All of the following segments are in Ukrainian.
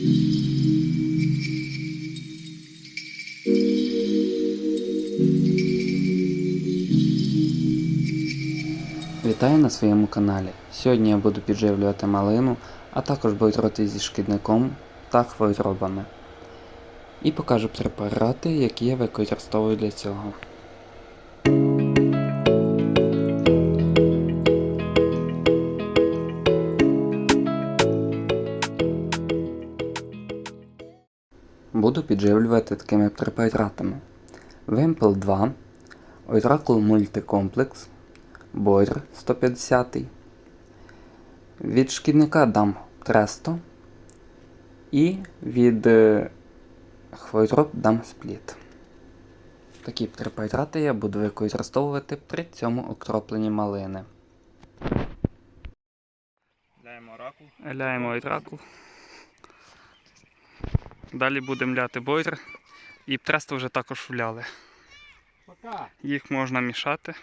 Вітаю на своєму каналі. Сьогодні я буду підживлювати малину, а також боротися зі шкідником та хворобами. І покажу препарати, які я використовую для цього. Буду підживлювати такими препаратами. Вимпел 2, Oracle Multicomплекс, Бойр 150. Від шкідника дам Тресто. І від е, хвороб дам спліт. Такі препарати я буду використовувати при цьому окропленні малини. Ляємо оракул. Ляємо ойтракул. Далі будемо ляти бойлер. І тресто вже також вляли. Їх можна мішати.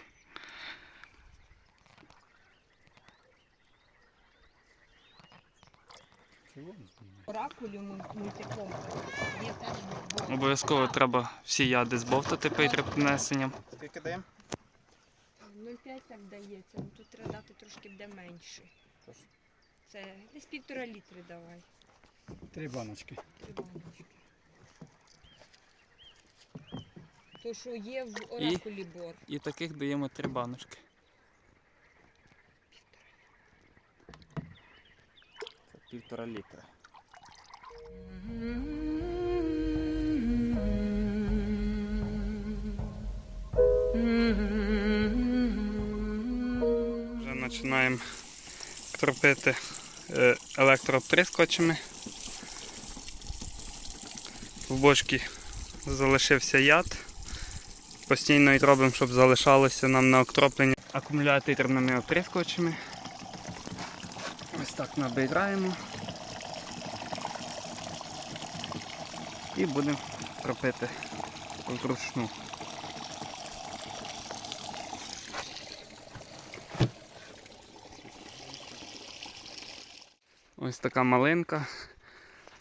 Обов'язково треба всі яди збовтати перед внесенням. Скільки даємо? 0,5 так дається, ну тут треба дати трошки буде менше. Це десь півтора літри давай. Три баночки. три баночки. То, що є в оракулі бор. І таких даємо три баночки. Це півтора літра. Вже починаємо кропити е, електрооприскувачами. В бочці залишився яд. Постійно і робимо, щоб залишалося нам на окроплення акумуляторними оприскувачами. Ось так набираємо. І будемо кропити вручну. Ось така малинка.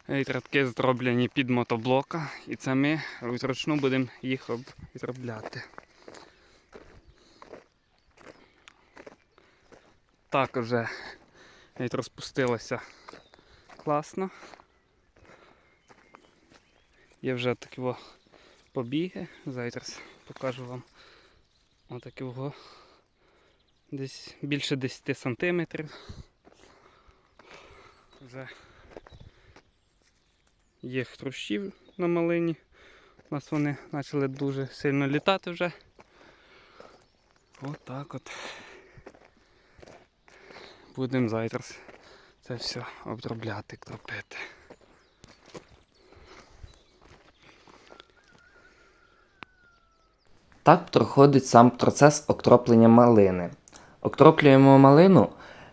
Вітратки зроблені під мотоблока, і це ми вручну будемо їх обробляти. Так вже розпустилося класно. Є вже такі побіги. Зараз покажу вам отакі во десь більше 10 сантиметрів. Вже є хрущів на малині. У нас вони почали дуже сильно літати вже. Отак от. Будемо зараз це все обробляти, кропити. Так проходить сам процес окроплення малини. Окроплюємо малину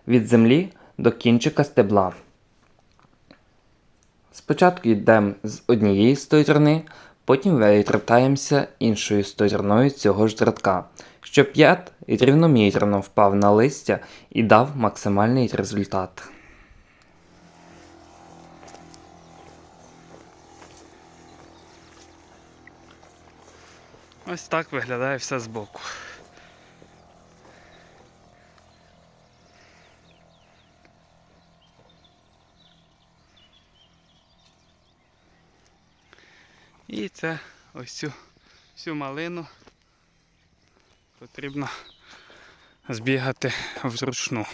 від землі до кінчика стебла. Спочатку йдемо з однієї сторони, потім витратаємося іншою стороною цього ж дратка, щоб яд рівномірно впав на листя і дав максимальний результат. Ось так виглядає все збоку. І це ось цю всю малину потрібно збігати вручну.